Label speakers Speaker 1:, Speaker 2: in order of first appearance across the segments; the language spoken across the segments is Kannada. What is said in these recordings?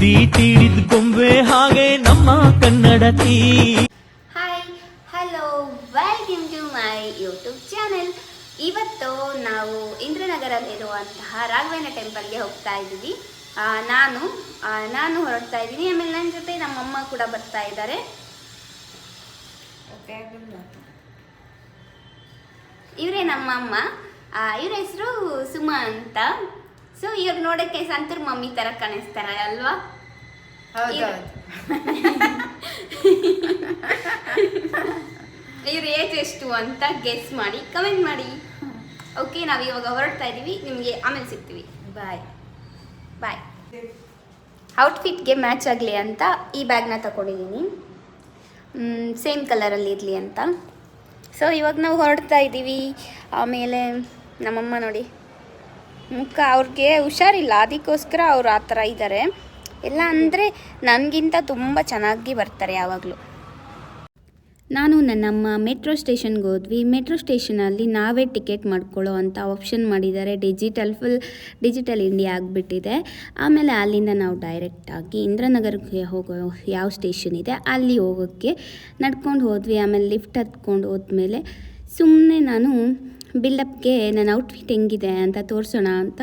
Speaker 1: ಗೊಂಬೆ ಹಾಗೆ ನಮ್ಮ ಕನ್ನಡತಿ.
Speaker 2: Hi hello welcome to my YouTube channel ಇವತ್ತು ನಾವು ಇಂದ್ರನಗರಲ್ಲಿರುವಂತಹ ರಾಘವೇಂದ್ರ ಟೆಂಪಲ್ಗೆ ಹೋಗ್ತಾ ಇದ್ದೀವಿ. ನಾನು ನಾನು ಹೊರಡ್ತಾ ಇದ್ದೀನಿ. ಆಮೇಲೆ ನನ್ನ ಜೊತೆ ನಮ್ಮಮ್ಮ ಕೂಡ ಬರ್ತಾ ಇದ್ದಾರೆ. ಇವರೇ ನಮ್ಮಮ್ಮ. ಇವರ ಹೆಸರು ಸುಮಾ ಅಂತ. ಸೊ ಇವ್ರು ನೋಡಕ್ಕೆ ಸಂತೂರ್ ಮಮ್ಮಿ ತರ ಕಾಣಿಸ್ತಾರೆ ಅಲ್ವಾ? ಇವ್ರ ಏಜ್ ಎಷ್ಟು ಅಂತ ಗೆಸ್ ಮಾಡಿ ಕಮೆಂಟ್ ಮಾಡಿ. ಓಕೆ ನಾವು ಇವಾಗ ಹೊರಡ್ತಾ ಇದ್ದೀವಿ ನಿಮಗೆ ಆಮೇಲೆ ಸಿಗ್ತೀವಿ. ಬಾಯ್ ಬಾಯ್ ಔಟ್ಫಿಟ್ಗೆ ಮ್ಯಾಚ್ ಆಗಲಿ ಅಂತ ಈ ಬ್ಯಾಗ್ನ ತಗೊಂಡಿದ್ದೀನಿ ಸೇಮ್ ಕಲರಲ್ಲಿ ಇರಲಿ ಅಂತ. ಸೊ ಇವಾಗ ನಾವು ಹೊರಡ್ತಾ ಇದ್ದೀವಿ ಆಮೇಲೆ ನಮ್ಮಮ್ಮ ನೋಡಿ. ಮುಖ ಅವ್ರಿಗೆ ಹುಷಾರಿಲ್ಲ. ಅದಕ್ಕೋಸ್ಕರ ಅವ್ರು ಆ ಥರ ಇದ್ದಾರೆ. ಎಲ್ಲ ಅಂದರೆ ನನಗಿಂತ ತುಂಬ ಚೆನ್ನಾಗಿ ಬರ್ತಾರೆ ಯಾವಾಗಲೂ. ನಾನು ನನ್ನಮ್ಮ ಮೆಟ್ರೋ ಸ್ಟೇಷನ್ಗೆ ಹೋದ್ವಿ. ಮೆಟ್ರೋ ಸ್ಟೇಷನಲ್ಲಿ ನಾವೇ ಟಿಕೆಟ್ ಮಾಡ್ಕೊಳ್ಳೋ ಅಂತ ಆಪ್ಷನ್ ಮಾಡಿದ್ದಾರೆ. ಡಿಜಿಟಲ್ ಫುಲ್, ಡಿಜಿಟಲ್ ಇಂಡಿಯಾ ಆಗಿಬಿಟ್ಟಿದೆ. ಆಮೇಲೆ ಅಲ್ಲಿಂದ ನಾವು ಡೈರೆಕ್ಟಾಗಿ ಇಂದ್ರನಗರಕ್ಕೆ ಹೋಗೋ ಯಾವ ಸ್ಟೇಷನ್ ಇದೆ, ಅಲ್ಲಿ ಹೋಗೋಕ್ಕೆ ನಡ್ಕೊಂಡು ಹೋದ್ವಿ. ಆಮೇಲೆ ಲಿಫ್ಟ್ ಹತ್ಕೊಂಡು ಹೋದ್ಮೇಲೆ ಸುಮ್ಮನೆ ನಾನು ಬಿಲ್ಡಪ್ಗೆ ನನ್ನ ಔಟ್ಫಿಟ್ ಹೆಂಗಿದೆ ಅಂತ ತೋರಿಸೋಣ ಅಂತ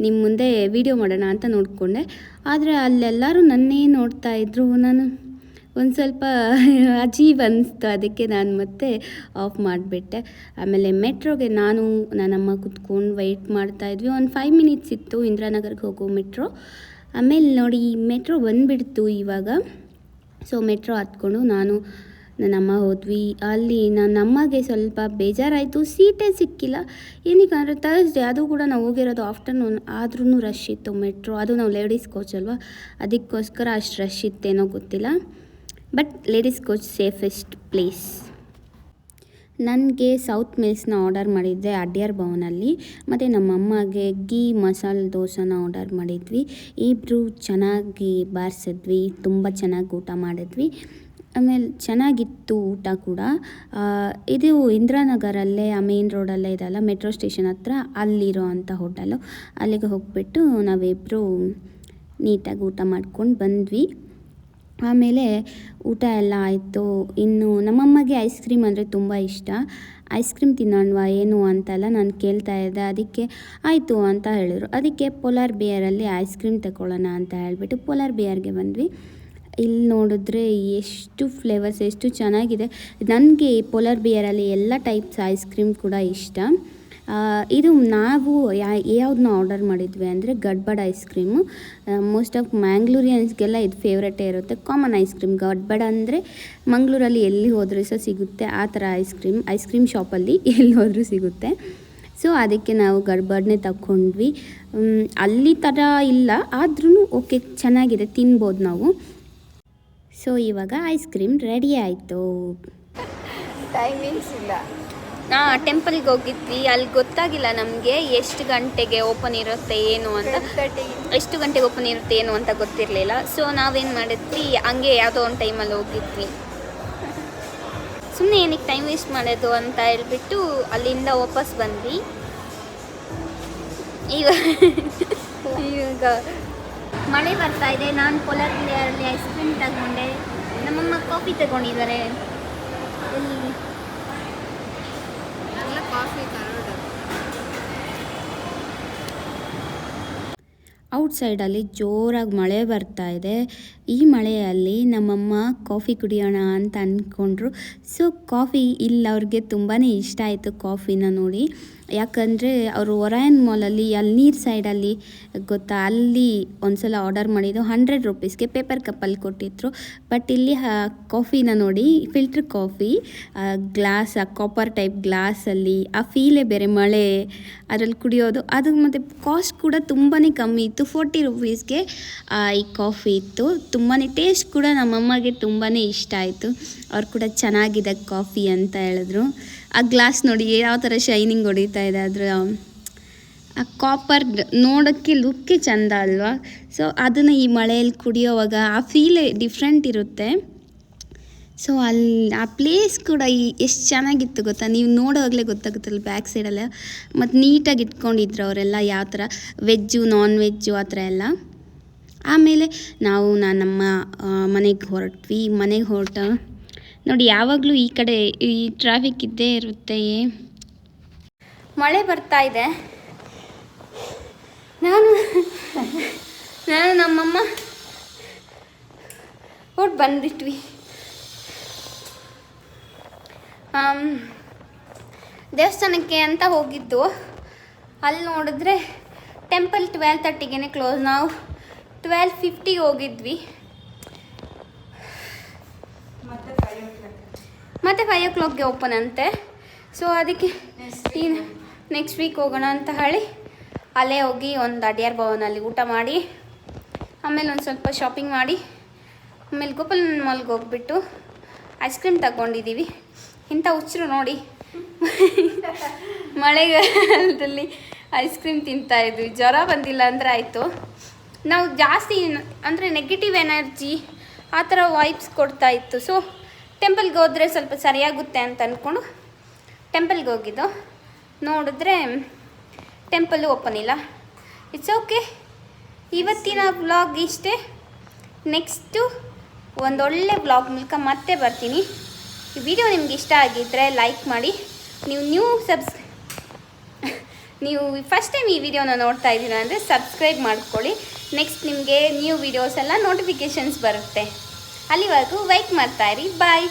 Speaker 2: ನಿಮ್ಮ ಮುಂದೆ ವಿಡಿಯೋ ಮಾಡೋಣ ಅಂತ ನೋಡಿಕೊಂಡೆ. ಆದರೆ ಅಲ್ಲೆಲ್ಲರೂ ನನ್ನೇ ನೋಡ್ತಾ ಇದ್ರು. ನಾನು ಒಂದು ಸ್ವಲ್ಪ ಅಜೀವ್ ಅನ್ನಿಸ್ತು ಅದಕ್ಕೆ ನಾನು ಮತ್ತೆ ಆಫ್ ಮಾಡಿಬಿಟ್ಟೆ. ಆಮೇಲೆ ಮೆಟ್ರೋಗೆ ನಾನು ನನ್ನಮ್ಮ ಕುತ್ಕೊಂಡು ವೆಯ್ಟ್ ಮಾಡ್ತಾ ಇದ್ವಿ. ಒಂದು ಫೈವ್ ಮಿನಿಟ್ಸ್ ಇತ್ತು ಇಂದಿರಾನಗರ್ಗೆ ಹೋಗೋ ಮೆಟ್ರೋ. ಆಮೇಲೆ ನೋಡಿ, ಮೆಟ್ರೋ ಬಂದುಬಿಡ್ತು ಇವಾಗ. ಸೊ ಮೆಟ್ರೋ ಹತ್ಕೊಂಡು ನಾನು ನನ್ನಮ್ಮ ಹೋದ್ವಿ. ಅಲ್ಲಿ ನನ್ನ ಅಮ್ಮಗೆ ಸ್ವಲ್ಪ ಬೇಜಾರಾಯಿತು. ಸೀಟೇ ಸಿಕ್ಕಿಲ್ಲ. ಏನಕ್ಕೆ ಅಂದರೆ ತರ್ಸ್ಡೇ ಅದು ಕೂಡ ನಾವು ಹೋಗಿರೋದು ಆಫ್ಟರ್ನೂನ್ ಆದ್ರೂ ರಶ್ ಇತ್ತು ಮೆಟ್ರೋ ಅದು ನಾವು ಲೇಡೀಸ್ ಕೋಚ್ ಅಲ್ವಾ? ಅದಕ್ಕೋಸ್ಕರ ಅಷ್ಟು ರಶ್ ಇತ್ತೇನೋ ಗೊತ್ತಿಲ್ಲ. But ladies coach safest place ನನಗೆ ಸೌತ್ ಮಿಲ್ಸ್ನ ಆರ್ಡರ್ ಮಾಡಿದ್ದೆ ಅಡ್ಯಾರ್ ಭವನಲ್ಲಿ. ಮತ್ತು ನಮ್ಮಮ್ಮಗೆ ಗೀ ಮಸಾಲೆ ದೋಸೆನ ಆರ್ಡರ್ ಮಾಡಿದ್ವಿ. ಇಬ್ಬರು ಚೆನ್ನಾಗಿ ಬಾರಿಸಿದ್ವಿ. ತುಂಬ ಚೆನ್ನಾಗಿ ಊಟ ಮಾಡಿದ್ವಿ. ಆಮೇಲೆ ಚೆನ್ನಾಗಿತ್ತು ಊಟ ಕೂಡ. ಇದು ಇಂದಿರಾನಗರಲ್ಲೇ, ಆ ಮೇನ್ ರೋಡಲ್ಲೇ ಇದೆಲ್ಲ ಮೆಟ್ರೋ ಸ್ಟೇಷನ್ ಹತ್ರ ಅಲ್ಲಿರೋ ಅಂಥ ಹೋಟೆಲು ಅಲ್ಲಿಗೆ ಹೋಗಿಬಿಟ್ಟು ನಾವಿಬ್ಬರು ನೀಟಾಗಿ ಊಟ ಮಾಡ್ಕೊಂಡು ಬಂದ್ವಿ. ಆಮೇಲೆ ಊಟ ಎಲ್ಲ ಆಯಿತು. ಇನ್ನು ನಮ್ಮಮ್ಮಗೆ ಐಸ್ ಕ್ರೀಮ್ ಅಂದರೆ ತುಂಬ ಇಷ್ಟ. ಐಸ್ ಕ್ರೀಮ್ ತಿನ್ನೋಣವಾ, ಏನು ಅಂತೆಲ್ಲ ನಾನು ಕೇಳ್ತಾ ಇದ್ದೆ. ಅದಕ್ಕೆ ಆಯಿತು ಅಂತ ಹೇಳಿದರು. ಅದಕ್ಕೆ ಪೋಲಾರ್ ಬಿಯರಲ್ಲಿ ಐಸ್ ಕ್ರೀಮ್ ತಗೊಳ್ಳೋಣ ಅಂತ ಹೇಳಿಬಿಟ್ಟು ಪೋಲಾರ್ ಬಿಯರ್ಗೆ ಬಂದ್ವಿ. ಇಲ್ಲಿ ನೋಡಿದ್ರೆ ಎಷ್ಟು ಫ್ಲೇವರ್ಸ್ ಎಷ್ಟು ಚೆನ್ನಾಗಿದೆ. ನನಗೆ ಪೋಲಾರ್ ಬಿಯರಲ್ಲಿ ಎಲ್ಲ ಟೈಪ್ಸ್ ಐಸ್ ಕ್ರೀಮ್ ಕೂಡ ಇಷ್ಟ. ಇದು ನಾವು ಯಾವ್ದನ್ನ ಆರ್ಡರ್ ಮಾಡಿದ್ವಿ ಅಂದರೆ gadbad ice cream most of ಮ್ಯಾಂಗ್ಳೂರಿಯನ್ಸ್ಗೆಲ್ಲ ಇದು ಫೇವ್ರೇಟೇ ಇರುತ್ತೆ. ಕಾಮನ್ ಐಸ್ ಕ್ರೀಮ್ ಗಡ್ಬಡ ಅಂದರೆ ಮಂಗಳೂರಲ್ಲಿ ಎಲ್ಲಿ ಹೋದರೂ ಸಹ ಸಿಗುತ್ತೆ. ಆ ಥರ ಐಸ್ ಕ್ರೀಮ್ ಐಸ್ ಕ್ರೀಮ್ ಶಾಪಲ್ಲಿ ಎಲ್ಲಿ ಹೋದರೂ ಸಿಗುತ್ತೆ. ಸೊ ಅದಕ್ಕೆ ನಾವು ಗಡ್ಬಡ್ನೇ ತಗೊಂಡ್ವಿ ಅಲ್ಲಿ ಥರ ಇಲ್ಲ. ಆದ್ರೂ ಓಕೆ ಚೆನ್ನಾಗಿದೆ, ತಿನ್ಬೋದು ನಾವು. ಸೊ ಇವಾಗ ಐಸ್ ಕ್ರೀಮ್ ರೆಡಿ ಆಯಿತು.
Speaker 3: ಟೈಮಿಂಗ್ಸ್ ಇಲ್ಲ.
Speaker 2: ಹಾಂ ಟೆಂಪಲ್ಗೆ ಹೋಗಿದ್ವಿ. ಅಲ್ಲಿ ಗೊತ್ತಾಗಿಲ್ಲ ನಮಗೆ ಎಷ್ಟು ಗಂಟೆಗೆ ಓಪನ್ ಇರುತ್ತೆ ಏನು ಅಂತ. ಎಷ್ಟು ಗಂಟೆಗೆ ಓಪನ್ ಇರುತ್ತೆ ಏನು ಅಂತ ಗೊತ್ತಿರಲಿಲ್ಲ. ಸೊ ನಾವೇನು ಮಾಡಿದ್ವಿ? ಹಂಗೆ ಯಾವುದೋ ಒಂದು ಟೈಮಲ್ಲಿ ಹೋಗಿದ್ವಿ. ಸುಮ್ಮನೆ ಏನಕ್ಕೆ ಟೈಮ್ ವೇಸ್ಟ್ ಮಾಡೋದು ಅಂತ ಹೇಳ್ಬಿಟ್ಟು ಅಲ್ಲಿಂದ ವಾಪಸ್ ಬಂದ್ವಿ. ಈಗ ಈಗ ಮಳೆ ಬರ್ತಾ ಇದೆ. ನಾನು ಅಲ್ಲಿ ಐಸ್ ಕ್ರೀಮ್ ತಗೊಂಡೆ. ನಮ್ಮಮ್ಮ ಕಾಫಿ ತಗೊಂಡಿದ್ದಾರೆ.
Speaker 3: ಕಾಫಿ ಕರೋಡು
Speaker 2: ಔಟ್ಸೈಡಲ್ಲಿ ಜೋರಾಗಿ ಮಳೆ ಬರ್ತಾ ಇದೆ. ಈ ಮಳೆಯಲ್ಲಿ ನಮ್ಮಮ್ಮ ಕಾಫಿ ಕುಡಿಯೋಣ ಅಂತ ಅಂದ್ಕೊಂಡ್ರು. ಸೊ ಕಾಫಿ ಇಲ್ಲಿ, ಅವ್ರಿಗೆ ತುಂಬಾ ಇಷ್ಟ ಆಯಿತು ಕಾಫಿನ ನೋಡಿ. ಯಾಕಂದರೆ ಅವರು ಒರಾಯನ್ ಮಾಲಲ್ಲಿ ಅಲ್ಲಿ ನೀರು ಸೈಡಲ್ಲಿ ಗೊತ್ತಾ, ಅಲ್ಲಿ ಒಂದ್ಸಲ ಆರ್ಡರ್ ಮಾಡಿದ್ದು ಹಂಡ್ರೆಡ್ ರುಪೀಸ್ಗೆ ಪೇಪರ್ ಕಪ್ಪಲ್ಲಿ ಕೊಟ್ಟಿದ್ರು. ಬಟ್ ಇಲ್ಲಿ ಕಾಫಿನ ನೋಡಿ ಫಿಲ್ಟ್ರ್ ಕಾಫಿ ಗ್ಲಾಸ್ ಆ ಕಾಪರ್ ಟೈಪ್ ಗ್ಲಾಸಲ್ಲಿ ಆ ಫೀಲೇ ಬೇರೆ, ಮಳೆ, ಅದರಲ್ಲಿ ಕುಡಿಯೋದು. ಅದು ಮತ್ತು ಕಾಸ್ಟ್ ಕೂಡ ತುಂಬಾ ಕಮ್ಮಿ. ಇತ್ತು ಫೋರ್ಟಿ ರುಪೀಸ್ಗೆ ಈ ಕಾಫಿ ಇತ್ತು. ತುಂಬಾ ಟೇಸ್ಟ್ ಕೂಡ ನಮ್ಮಮ್ಮಗೆ ತುಂಬಾ ಇಷ್ಟ ಆಯಿತು. ಅವ್ರು ಕೂಡ ಚೆನ್ನಾಗಿದೆ ಕಾಫಿ ಅಂತ ಹೇಳಿದ್ರು. ಆ ಗ್ಲಾಸ್ ನೋಡಿ ಯಾವ ಥರ ಶೈನಿಂಗ್ ಹೊಡಿತಾ ಇದೆ ಅದ್ರ ಆ ಕಾಪರ್ ನೋಡೋಕ್ಕೆ ಲುಕ್ಕೇ ಚಂದ ಅಲ್ವಾ? ಸೊ ಅದನ್ನು ಈ ಮಳೆಯಲ್ಲಿ ಕುಡಿಯೋವಾಗ ಆ ಫೀಲೇ ಡಿಫ್ರೆಂಟ್ ಇರುತ್ತೆ. ಸೊ ಅಲ್ಲಿ ಆ ಪ್ಲೇಸ್ ಕೂಡ ಈ ಎಷ್ಟು ಚೆನ್ನಾಗಿತ್ತು ಗೊತ್ತಾ? ನೀವು ನೋಡೋವಾಗಲೇ ಗೊತ್ತಾಗುತ್ತಲ್ಲ ಬ್ಯಾಕ್ ಸೈಡೆಲ್ಲ ಮತ್ತು ನೀಟಾಗಿ ಇಟ್ಕೊಂಡಿದ್ರು ಅವರೆಲ್ಲ ಯಾವ ಥರ? ವೆಜ್ಜು ನಾನ್ ವೆಜ್ಜು ಆ ಥರ ಎಲ್ಲ? ಆಮೇಲೆ ನಾವು ನಾನು ನಮ್ಮ ಮನೆಗೆ ಹೊರಟ್ವಿ. ಮನೆಗೆ ಹೊರಟ ನೋಡಿ ಯಾವಾಗಲೂ ಈ ಕಡೆ ಈ ಟ್ರಾಫಿಕ್ ಇದ್ದೇ ಇರುತ್ತೆ ಮಳೆ ಬರ್ತಾ ಇದೆ. ನಾನು ನಾನು ನಮ್ಮಮ್ಮ ಹೊಟ್ಟು ಬಂದ್ಬಿಟ್ವಿ. ದೇವಸ್ಥಾನಕ್ಕೆ ಅಂತ ಹೋಗಿದ್ದು. ಅಲ್ಲಿ ನೋಡಿದ್ರೆ ಟೆಂಪಲ್ ಟ್ವೆಲ್ ತರ್ಟಿಗೆ ಕ್ಲೋಸ್ ನಾವು ಟ್ವೆಲ್ ಫಿಫ್ಟಿಗೆ ಹೋಗಿದ್ವಿ. ಮತ್ತೆ ಫೈವ್ ಓ ಕ್ಲಾಕ್ಗೆ ಓಪನ್ ಅಂತೆ. ಸೊ ಅದಕ್ಕೆ ಇನ್ನು ನೆಕ್ಸ್ಟ್ ವೀಕ್ ಹೋಗೋಣ ಅಂತ ಹೇಳಿ ಅಲ್ಲೇ ಹೋಗಿ ಒಂದು ಅಡಿಯಾರ್ ಭವನಲ್ಲಿ ಊಟ ಮಾಡಿ ಆಮೇಲೆ ಒಂದು ಸ್ವಲ್ಪ ಶಾಪಿಂಗ್ ಮಾಡಿ ಆಮೇಲೆ ಗೋಪಾಲ ಮಾಲ್ಗೆ ಹೋಗ್ಬಿಟ್ಟು ಐಸ್ ಕ್ರೀಮ್ ತಗೊಂಡಿದ್ದೀವಿ ಇಂಥ ಹುಚ್ಚರು ನೋಡಿ. ಮಳೆಗಾಲದಲ್ಲಿ ಐಸ್ ಕ್ರೀಮ್ ತಿಂತಾ ಇದ್ವಿ. ಜ್ವರ ಬಂದಿಲ್ಲ ಅಂದರೆ ಆಯಿತು. ನಾವು ಜಾಸ್ತಿ ಅಂದರೆ ನೆಗೆಟಿವ್ ಎನರ್ಜಿ ಆ ಥರ ವೈಬ್ಸ್ ಕೊಡ್ತಾ ಇತ್ತು. ಸೊ ಟೆಂಪಲ್ಗೆ ಹೋದರೆ ಸ್ವಲ್ಪ ಸರಿಯಾಗುತ್ತೆ ಅಂತ ಅಂದ್ಕೊಂಡು ಟೆಂಪಲ್ಗೆ ಹೋಗಿದ್ದು. ನೋಡಿದ್ರೆ ಟೆಂಪಲ್ಲು ಓಪನ್ ಇಲ್ಲ. ಇಟ್ಸ್ ಓಕೆ ಇವತ್ತಿನ ವ್ಲಾಗ್ ಇಷ್ಟೇ. ನೆಕ್ಸ್ಟು ಒಂದೊಳ್ಳೆ ವ್ಲಾಗ್ ಮೂಲಕ ಮತ್ತೆ ಬರ್ತೀನಿ. ಈ ವಿಡಿಯೋ ನಿಮ್ಗೆ ಇಷ್ಟ ಆಗಿದ್ದರೆ ಲೈಕ್ ಮಾಡಿ. ನೀವು ನ್ಯೂ ಸಬ್ಸ್, ನೀವು ಫಸ್ಟ್ ಟೈಮ್ ಈ ವಿಡಿಯೋನ ನೋಡ್ತಾ ಇದ್ದೀರಾ ಅಂದರೆ ಸಬ್ಸ್ಕ್ರೈಬ್ ಮಾಡ್ಕೊಳ್ಳಿ. ನೆಕ್ಸ್ಟ್ ನಿಮಗೆ ನ್ಯೂ ವಿಡಿಯೋಸ್ ಎಲ್ಲ ನೋಟಿಫಿಕೇಷನ್ಸ್ ಬರುತ್ತೆ. ಅಲ್ಲಿವರೆಗೂ ವೈಟ್ ಮಾಡ್ತಾಯಿರಿ ಬಾಯ್